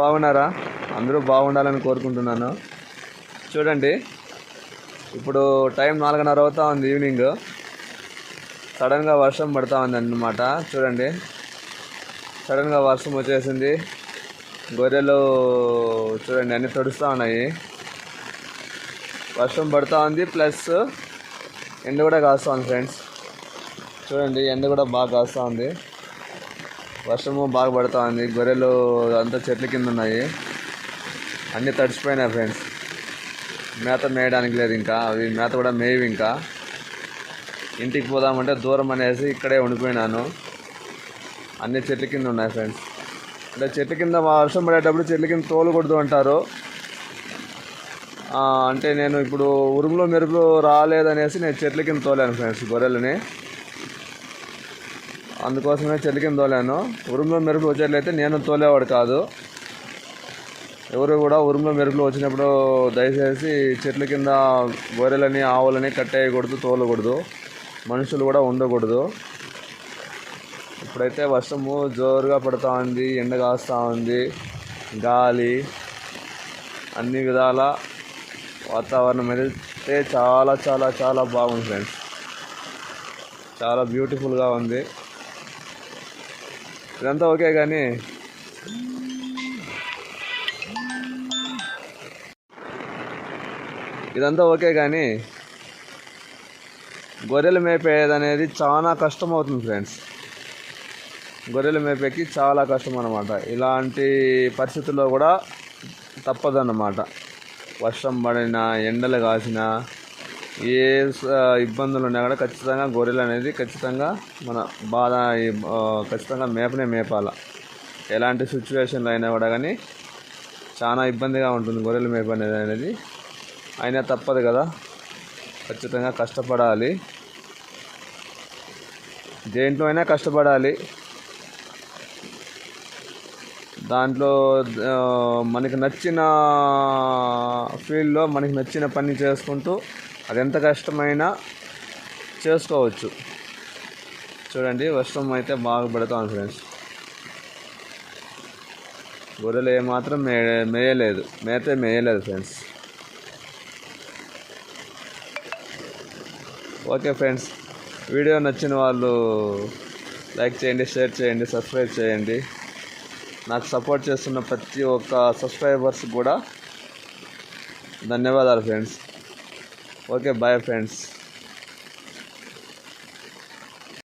బాగున్నారా? అందరూ బాగుండాలని కోరుకుంటున్నాను. చూడండి ఇప్పుడు టైం నాలుగున్నర అవుతా ఉంది ఈవినింగ్. సడన్గా వర్షం పడతా ఉంది అన్నమాట చూడండి సడన్గా వర్షం వచ్చేసింది. గొర్రెలు చూడండి అన్నీ తడుస్తూ ఉన్నాయి. వర్షం పడుతూ ఉంది ప్లస్ ఎండ కూడా కాస్తూ ఉంది ఫ్రెండ్స్. చూడండి ఎండ కూడా బాగా కాస్తూ ఉంది. వర్షము బాగా పడుతూ ఉంది గొర్రెలు అంతా చెట్ల కింద ఉన్నాయి. అన్నీ తడిచిపోయినాయి ఫ్రెండ్స్. మేత మేయడానికి లేదు ఇంకా. అవి మేత కూడా మేవి ఇంకా. ఇంటికి పోదామంటే దూరం అనేసి ఇక్కడే ఉండిపోయినాను. అన్ని చెట్ల కింద ఉన్నాయి ఫ్రెండ్స్. అంటే చెట్ల కింద వర్షం పడేటప్పుడు చెట్ల కింద తోలకూడదు అంటారు అంటే నేను ఇప్పుడు ఉరుములో మెరుపు రాలేదనేసి నేను చెట్ల కింద తోలాను ఫ్రెండ్స్ గొర్రెలని. అందుకోసమే చెట్ల కింద తోలాను. ఉరుములో మెరుపులు వచ్చేట్లయితే నేను తోలేవాడు కాదు. ఎవరు కూడా ఉరుములో మెరుపులు వచ్చినప్పుడు దయచేసి చెట్ల కింద గొర్రెలని ఆవులని కట్టేయకూడదు తోలకూడదు. మనుషులు కూడా ఉండకూడదు. ఇప్పుడైతే వర్షము జోరుగా పడుతూ ఉంది ఎండ కాస్తూ ఉంది గాలి అన్ని విధాల వాతావరణం అయితే చాలా చాలా చాలా బాగుంది ఫ్రెండ్స్. చాలా బ్యూటిఫుల్గా ఉంది. ఇదంతా ఓకే కానీ ఇదంతా ఓకే కానీ గొర్రెలు మేపేది అనేది చాలా కష్టం అవుతుంది ఫ్రెండ్స్. గొర్రెలు మేపేకి చాలా కష్టం అన్నమాట ఇలాంటి పరిస్థితుల్లో కూడా తప్పదన్నమాట. వర్షం పడినా ఎండలు కాసినా ఏ స- ఇబ్బందులు ఉన్నా కూడా ఖచ్చితంగా గొర్రెలు అనేది ఖచ్చితంగా మన బాధ ఖచ్చితంగా మేపనే మేపాల. ఎలాంటి సిచ్యువేషన్లో అయినా కూడా కానీ చాలా ఇబ్బందిగా ఉంటుంది గొర్రెలు మేప అనేది. అనేది అయినా తప్పదు కదా. ఖచ్చితంగా కష్టపడాలి. దేంట్లో అయినా కష్టపడాలి. దాంట్లో మనకి నచ్చిన ఫీల్డ్లో మనకి నచ్చిన పని చేసుకుంటూ అది ఎంత కష్టమైనా చేసుకోవచ్చు. చూడండి వర్షం అయితే బాగా పెడతాం ఫ్రెండ్స్ గొర్రెలు ఏమాత్రం మే మేయలేదు. మేతే మేయలేదు ఫ్రెండ్స్ ఓకే ఫ్రెండ్స్ వీడియో నచ్చిన వాళ్ళు లైక్ చేయండి షేర్ చేయండి సబ్స్క్రైబ్ చేయండి. నాకు సపోర్ట్ చేస్తున్న ప్రతి ఒక్క సబ్స్క్రైబర్స్ కూడా ధన్యవాదాలు ఫ్రెండ్స్ ఓకే బాయ్ ఫ్రెండ్స్